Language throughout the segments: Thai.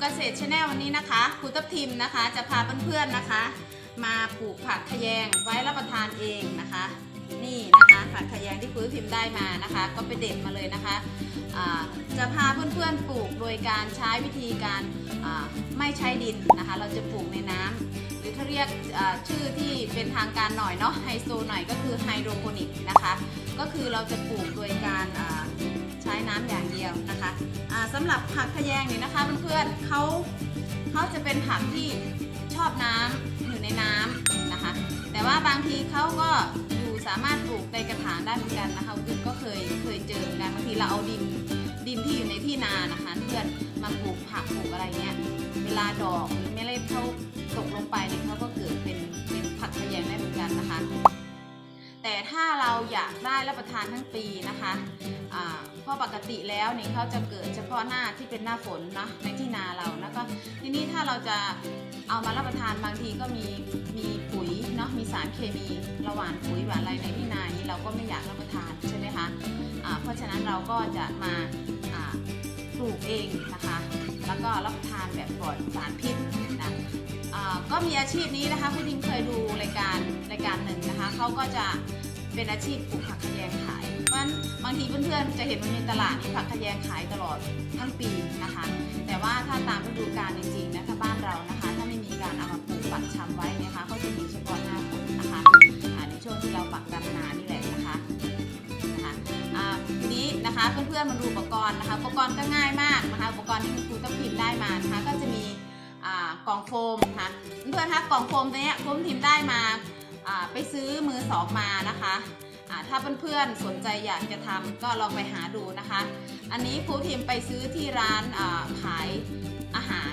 เกษตรชาแนลวันนี้นะคะครูทับทิมนะคะ จะพาเพื่อนๆนะคะ มาปลูกผักขะแยงไว้รับประทานเองนะคะ นี่นะคะผักขะแยงที่ครูทับทิมได้มานะคะ ก็ไปเด็ดมาเลยนะคะจะพาเพื่อนๆปลูกโดยการใช้วิธีการไม่ใช้ดินนะคะ เราจะปลูกในน้ำหรือถ้าเรียกชื่อที่เป็นทางการหน่อยเนาะไฮโซหน่อยก็คือไฮโดรโปนิกนะคะ ก็คือเราจะปลูกโดยการ ช้น้ำอย่างเดียวนะคะอ่าสำหรับผักขะแยงนี่นะคะเพื่อนๆเขาเขาจะเป็นผักที่ชอบน้ำอยู่ในน้ำนะคะ แต่ว่าบางทีเขาก็อยู่สามารถปลูกในกระถางได้เหมือนกันนะคะคือก็เคยเคยเจอเหมือนกันบางทีเราเอาดินดินที่อยู่ในที่นานะคะเพื่อนมาปลูกผักปลูกอะไรเงี้ยเวลาดอกหรือเมล็ดเขาตกลงไปเนี่ยเขาก็เกิดเป็นเป็นผักขะแยงได้เหมือนกันนะคะ แต่ถ้าเราอยากได้รับประทานทั้งปีนะคะ เพราะปกติแล้วนี่เขาจะเกิดเฉพาะหน้าที่เป็นหน้าฝนนะในที่นาเราแล้วก็ทีนี้ถ้าเราจะเอามารับประทานบางทีก็มีมีปุ๋ยเนาะมีสารเคมีระหว่างปุ๋ยหวานอะไรในที่นานี้เราก็ไม่อยากรับประทานใช่ไหมคะอ่าเพราะฉะนั้นเราก็จะมาปลูกเองนะคะ แล้วก็รับประทานแบบปลอดสารพิษนะก็มีอาชีพนี้นะคะคุณทิมเคยดูรายการรายการหนึ่งนะคะเขาก็จะเป็นอาชีพปลูกผัก งขาย เพราะฉะนั้นบางทีเพื่อนๆจะเห็นมันในตลาดนี่ผักขะแยงขายตลอดทั้งปีนะคะ แต่ว่าถ้าตามฤดูกาลจริงๆนะถ้าบ้านเรานะคะ ถ้าไม่มีการเอามาปลูกปักชำไว้นะคะก็จะมีเฉพาะหน้าฝนนะคะในช่วงที่เราปักดำนานี่แหละนะคะนะคะทีนี้นะคะเพื่อนๆมาดูอุปกรณ์นะคะ อุปกรณ์ก็ง่ายมากนะคะ อุปกรณ์ที่คุณครูต้องพิมพ์ได้มานะคะ ก็จะมีกล่องโฟมนะคะเพื่อนๆคะกล่องโฟมตัวนี้ยผมพิมพ์ได้มาไปซื้อมือสองมานะคะ ถ้าเพื่อนๆสนใจอยากจะทำก็ลองไปหาดูนะคะ อันนี้ครูพิมไปซื้อที่ร้านขายอาหาร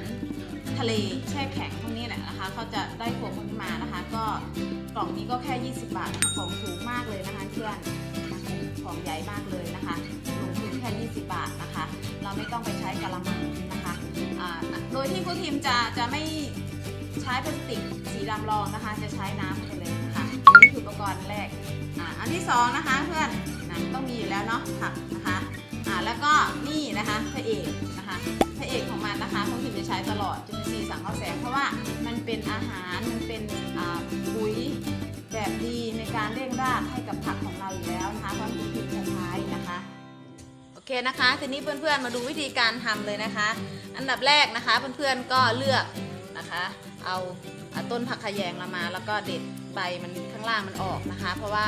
ทะเลแช่แข็งพวกนี้แหละนะคะเขาจะได้โฟมพวกนี้มานะคะ ก็กล่องนี้ก็แค่ 20 บาทนะคะของถูกมากเลยนะคะเพื่อนของใหญ่มากเลยนะคะลงทุนแค่20 บาทนะคะ เราไม่ต้องไปใช้กะละมังนะคะโดยที่ครูทีมจะจะไม่ใช้พลาสติกสีดำรองนะคะ จะใช้น้ำไปเลยนะคะนี่คืออุปกรณ์แรก อันที่สองนะคะเพื่อนนะต้องมีอยู่แล้วเนาะผักนะคะอ่าแล้วก็นี่นะคะพระเอกนะคะพระเอกของมันนะคะครูทีมจะใช้ตลอดจุลินทรีย์สังเคราะห์แสงเพราะว่ามันเป็นอาหารมันเป็นอ่าปุ๋ยแบบดีในการเร่งรากให้กับผักของเราอยู่แล้วนะคะเพราะครูทีมจะใช้นะคะโอเคนะคะทีนี้เพื่อนๆมาดูวิธีการทำเลยนะคะ อันดับแรกนะคะเพื่อนๆก็เลือกนะคะ เอาต้นผักขยงเรามา แล้วก็เด็ดใบมันางล่างมันออกนะคะ เพราะว่า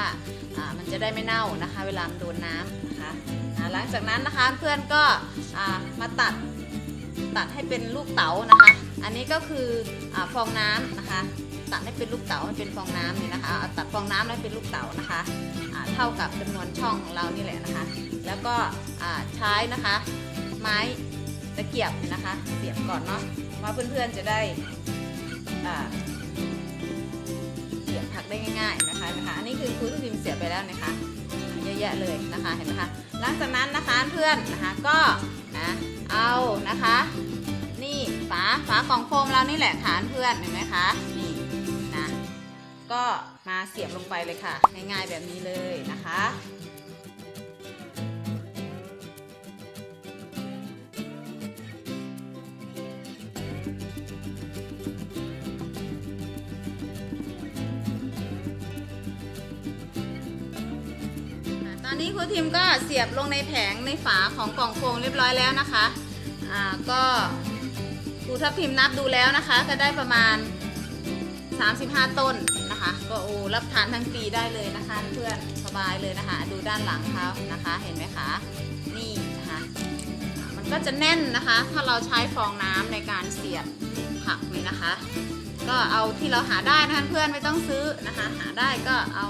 มันจะได้ไม่เน่านะคะ เวลามันโดนน้ำนะคะหลังจากนั้นนะคะเพื่อนก็มาตัดตัดให้เป็นลูกเต๋านะคะ อันนี้ก็คืออฟองน้ำนะคะ ตัดให้เป็นลูกเต๋าให้เป็นฟองน้ำนี่นะคะตัดฟองน้ำให้เป็นลูกเต๋านะคะเท่ากับจำนวนช่องของเรานี่แหละนะคะ แล้วก็ใช้นะคะไม้ตะเกียบนะคะ เสียบก่อนเนาะว่าเพื่อนๆจะได้ ได้ง่ายๆนะคะนะคะอันนี้คือครูทุกทีมเสียไปแล้วนะคะเยอะแยะเลยนะคะเห็นไหมคะหลังจากนั้นนะคะเพื่อนนะคะก็นะเอานะคะ นี่ฝาฝากล่องโฟมเรานี่แหละฐานเพื่อนเห็นไหมคะนี่นะก็มาเสียบลงไปเลยค่ะ ง่ายๆแบบนี้เลยนะคะ ตอนนี้ครูทิมก็เสียบลงในแผงในฝาของกล่องโฟมเรียบร้อยแล้วนะคะอ่าก็ครูทับทิมนับดูแล้วนะคะ ก็ได้ประมาณ 35 ต้นนะคะ ก็โอ้รับทานทั้งปีได้เลยนะคะ เพื่อนสบายเลยนะคะ ดูด้านหลังเขานะคะ เห็นไหมคะนี่นะคะมันก็จะแน่นนะคะ ถ้าเราใช้ฟองน้ำในการเสียบผักนี่นะคะ ก็เอาที่เราหาได้นะคะเพื่อนไม่ต้องซื้อนะคะ หาได้ก็เอา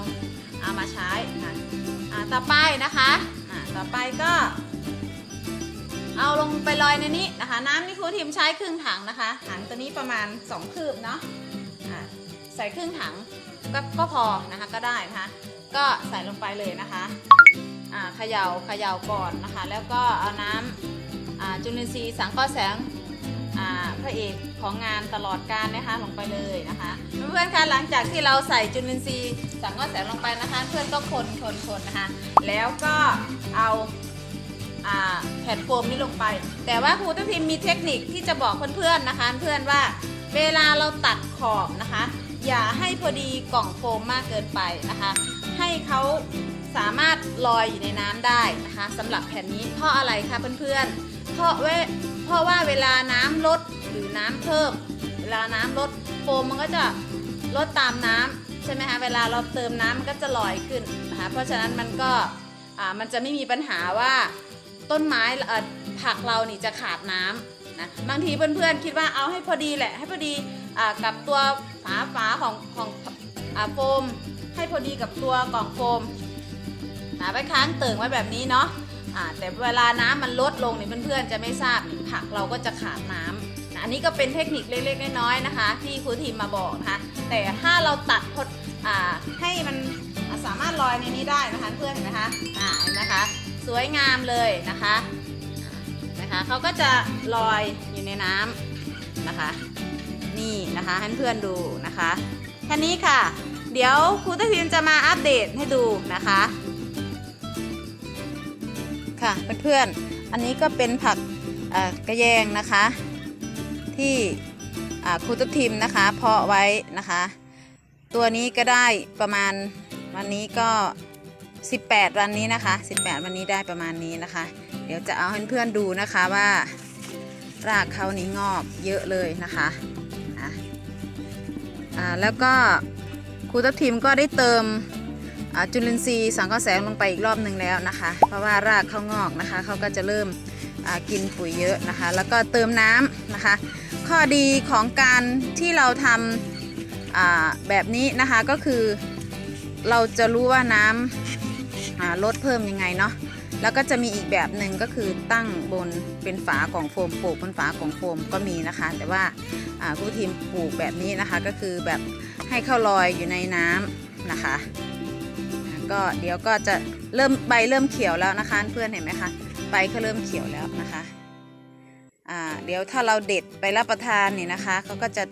เอามาใช้นะอ่าต่อไปนะคะอ่าต่อไปก็ เอาลงไปลอยในนี้นะคะ น้ำนี่ครูทีมใช้ครึ่งถังนะคะถังตัวนี้ประมาณ 2 คืบเนาะอ่าใส่ครึ่งถังก็ก็พอนะคะก็ได้นะคะ ก็ใส่ลงไปเลยนะคะเขย่าเขย่าก่อนนะคะ แล้วก็เอาน้ำจุลินทรีย์สังเคราะห์แสง พระเอกของงานตลอดการนะคะลงไปเลยนะคะเพื่อนๆคะหลังจากที่เราใส่จุลินทรีย์สังเคราะห์แสงลงไปนะคะ เพื่อนก็คนคนคนนะคะ แล้วก็เอาแผ่นโฟมนี้ลงไป แต่ว่าครูทัพทิมมีเทคนิคที่จะบอกเพื่อนๆนะคะ เพื่อนว่าเวลาเราตัดขอบนะคะ อย่าให้พอดีกล่องโฟมมากเกินไปนะคะ ให้เขาสามารถลอยอยู่ในน้ำได้นะคะสำหรับแผ่นนี้เพราะอะไรคะเพื่อนๆเพราะเว เพราะว่าเวลาน้ำลดหรือน้ำเพิ่ม เวลาน้ำลดโฟมมันก็จะลดตามน้ำใช่ไหมคะเวลาเราเติมน้ำมันก็จะลอยขึ้นนะคะเพราะฉะนั้นมันก็มันจะไม่มีปัญหาว่าต้นไม้ผักเรานี่จะขาดน้ำนะบางทีเพื่อนๆคิดว่าเอาให้พอดีแหละให้พอดีอกับตัวฝาฝาของของอโฟมให้พอดีกับตัวกล่องโฟมหาไว้ค้างเติ่งไว้แบบนี้เนาะแต่เวลาน้ำมันลดลงเนี่ยเพื่อนๆจะไม่ทราบนี่ ผักเราก็จะขาดน้ำนะอันนี้ก็เป็นเทคนิคเล็กๆน้อยๆนะคะ ที่ครูทีมมาบอกนะคะ แต่ถ้าเราตัดพดอ่าให้มันสามารถลอยในนี้ได้นะคะเพื่อนเห็นไหมคะอ่าเห็นไหมคะ สวยงามเลยนะคะนะคะเขาก็จะลอยอยู่ในน้ำนะคะ นี่นะคะให้เพื่อนดูนะคะแค่นี้ค่ะ เดี๋ยวครูตะพิมจะมาอัปเดตให้ดูนะคะ ค่ะเพื่อนๆอันนี้ก็เป็นผัก กระแยงนะคะ ที่ครูตะทิมนะคะ เพาะไว้นะคะ ตัวนี้ก็ได้ประมาณวันนี้ก็ 18 วันนี้นะคะ 18 วันนี้ได้ประมาณนี้นะคะ เดี๋ยวจะเอาให้เพื่อนดูนะคะว่ารากเขานี้งอกเยอะเลยนะคะอ่าแล้วก็ครูทัพทีมก็ได้เติมจุลินทรีย์สังเคราะห์แสงลงไปอีกรอบหนึ่งแล้วนะคะ เพราะว่ารากเขางอกนะคะเขาก็จะเริ่ม กินปุ๋ยเยอะนะคะ แล้วก็เติมน้ำนะคะ ข้อดีของการที่เราทำแบบนี้นะคะก็คือเราจะรู้ว่าน้ำลดเพิ่มยังไงเนาะแล้วก็จะมีอีกแบบหนึ่งก็คือตั้งบนเป็นฝากล่องโฟมปลูกบนฝากล่องโฟมก็มีนะคะ แต่ว่าผู้ทีมปลูกแบบนี้นะคะ ก็คือแบบให้เข้าลอยอยู่ในน้ำนะคะ ก็เดี๋ยวก็จะเริ่มใบเริ่มเขียวแล้วนะคะ เพื่อนเห็นไหมคะ ใบก็เริ่มเขียวแล้วนะคะอ่าเดี๋ยวถ้าเราเด็ดไปรับประทานนี่นะคะเขาก็จะ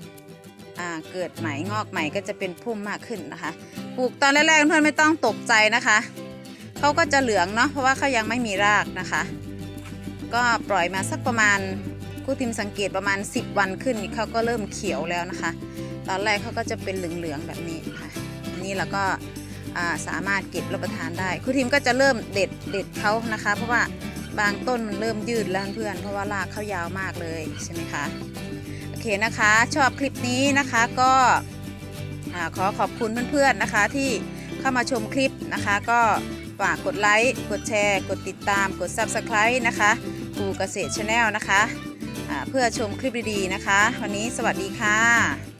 อ่าเกิดใหม่งอกใหม่ก็จะเป็นพุ่มมากขึ้นนะคะปลูกตอนแรกๆเพื่อนไม่ต้องตกใจนะคะเขาก็จะเหลืองเนาะเพราะว่าเขายังไม่มีรากนะคะ ก็ปล่อยมาสักประมาณครูทิมสังเกตประมาณ 10 วันขึ้นเขาก็เริ่มเขียวแล้วนะคะ ตอนแรกเขาก็จะเป็นเหลืองๆแบบนี้ค่ะนนี้เราก็สามารถเก็บรับประทานได้ครูทิมก็จะเริ่มเด็ดเด็ดเขานะคะ เพราะว่า บางต้นมันเริ่มยืดแล้วเพื่อน เพราะว่ารากเขายาวมากเลยใช่ไหมคะโอเคนะคะชอบคลิปนี้นะคะก็ขอขอบคุณเพื่อนๆนะคะที่เข้ามาชมคลิปนะคะ ก็ฝากกดไลค์กดแชร์ กดติดตามกด Subscribe นะคะกูเกษตรชาแนลนะคะะเพื่อชมคลิปดีๆนะคะ วันนี้สวัสดีค่ะ